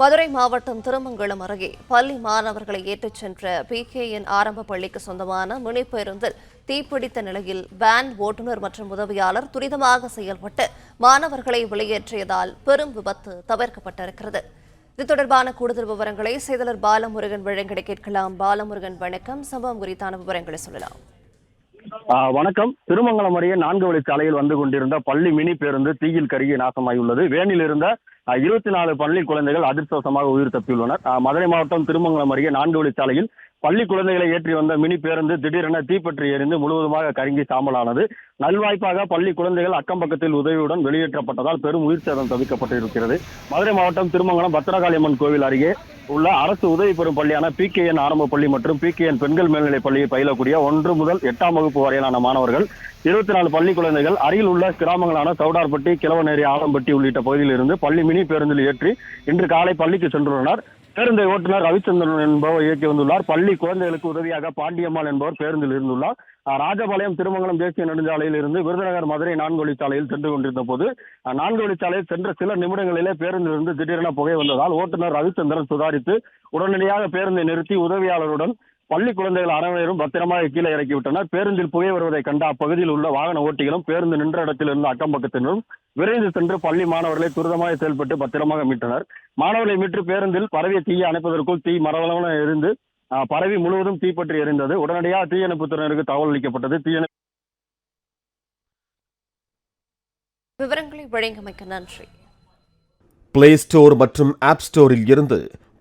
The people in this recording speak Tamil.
மதுரை மாவட்டம் திருமங்கலம் அருகே பள்ளி மாணவர்களை ஏற்றிச் சென்ற பிகேஎன் ஆரம்ப பள்ளிக்கு சொந்தமான மினி பேருந்தில் தீப்பிடித்த நிலையில் வேன் ஓட்டுநர் மற்றும் உதவியாளர் துரிதமாக செயல்பட்டு மாணவர்களை வெளியேற்றியதால் பெரும் விபத்து தவிர்க்கப்பட்டிருக்கிறது. இது தொடர்பான கூடுதல் விவரங்களை செய்தலர் பாலமுருகன் வழங்கிட கேட்கலாம். பாலமுருகன் வணக்கம். சம்பவம் குறித்தான விவரங்களை சொல்லலாம். வணக்கம். திருமங்கலம் அருகே நான்கு வழிச்சாலையில் வந்து கொண்டிருந்த பள்ளி மினி பேருந்து தீயில் கருகி நாசமாகியுள்ளது வேனில் இருந்த இருபத்தி நாலு பள்ளி குழந்தைகள் அதிர்ஷ்டவசமாக உயிர் தப்பியுள்ளனர். மதுரை மாவட்டம் திருமங்கலம் அருகே நான்கு வழிச்சாலையில் பள்ளி குழந்தைகளை ஏற்றி வந்த மினி பேருந்து திடீரென தீப்பற்றி எரிந்து முழுவதுமாக கருங்கி சாம்பலானது. நல்வாய்ப்பாக பள்ளி குழந்தைகள் அக்கம் பக்கத்தில் உதவியுடன் வெளியேற்றப்பட்டதால் பெரும் உயிர் சேதம் தவிக்கப்பட்டிருக்கிறது. மதுரை மாவட்டம் திருமங்கலம் பத்திரகாளியம்மன் கோவில் அருகே உள்ள அரசு உதவி பெறும் பள்ளியான பி கே என் ஆரம்ப பள்ளி மற்றும் பி கே என் பெண்கள் மேல்நிலைப் பள்ளியை பயிலக்கூடிய ஒன்று முதல் எட்டாம் வகுப்பு வரையிலான மாணவர்கள் இருபத்தி நாலு பள்ளி குழந்தைகள் அருகில் உள்ள கிராமங்களான சவுடார்பட்டி கிழவநேரி ஆலம்பட்டி உள்ளிட்ட பகுதியில் இருந்து பள்ளி மினி பேருந்தில் ஏற்றி இன்று காலை பள்ளிக்கு சென்றுள்ளனர். பேருந்தை ஓட்டுநர் ரவிச்சந்திரன் என்பவர் இயக்கி வந்துள்ளார். பள்ளி குழந்தைகளுக்கு உதவியாக பாண்டியம்மாள் என்பவர் பேருந்தில் இருந்துள்ளார். ராஜபாளையம் திருமங்கலம் தேசிய நெடுஞ்சாலையில் இருந்து விருதுநகர் மதுரை நான்கு வழிச்சாலையில் சென்று கொண்டிருந்த போது நான்கு வழிச்சாலையில் சென்ற சில நிமிடங்களிலே பேருந்திலிருந்து திடீரென புகை வந்ததால் ஓட்டுநர் ரவிச்சந்திரன் சுதாரித்து உடனடியாக பேருந்தை நிறுத்தி உதவியாளருடன் பள்ளி குழந்தைகள் அனைவரும் பத்திரமாக கீழே இறக்கி விட்டனர். பேருந்தில் புகை வருவதை கண்ட அப்பகுதியில் உள்ள வாகன ஓட்டிகளும் பேருந்து நின்ற இடத்தில் இருந்த அக்கம் பக்கத்தினரும் விரைந்து சென்று பள்ளி மாணவர்களை துரிதமாக செயல்பட்டு பத்திரமாக மீட்டனர். மாணவர்களை மீட்டு பேருந்தில் பரவிய தீயை அணைப்பதற்குள் தீ மரவளவன இருந்து ஆஹ், பரவி முழுவதும் தீப்பற்றி எரிந்தது. உடனடியாக தீயணைப்புத்துறையினருக்கு தகவல் அளிக்கப்பட்டது. தீயணை விவரங்களை வழங்கியமைக்க நன்றி. பிளே ஸ்டோர் மற்றும் ஆப் ஸ்டோரில் இருந்து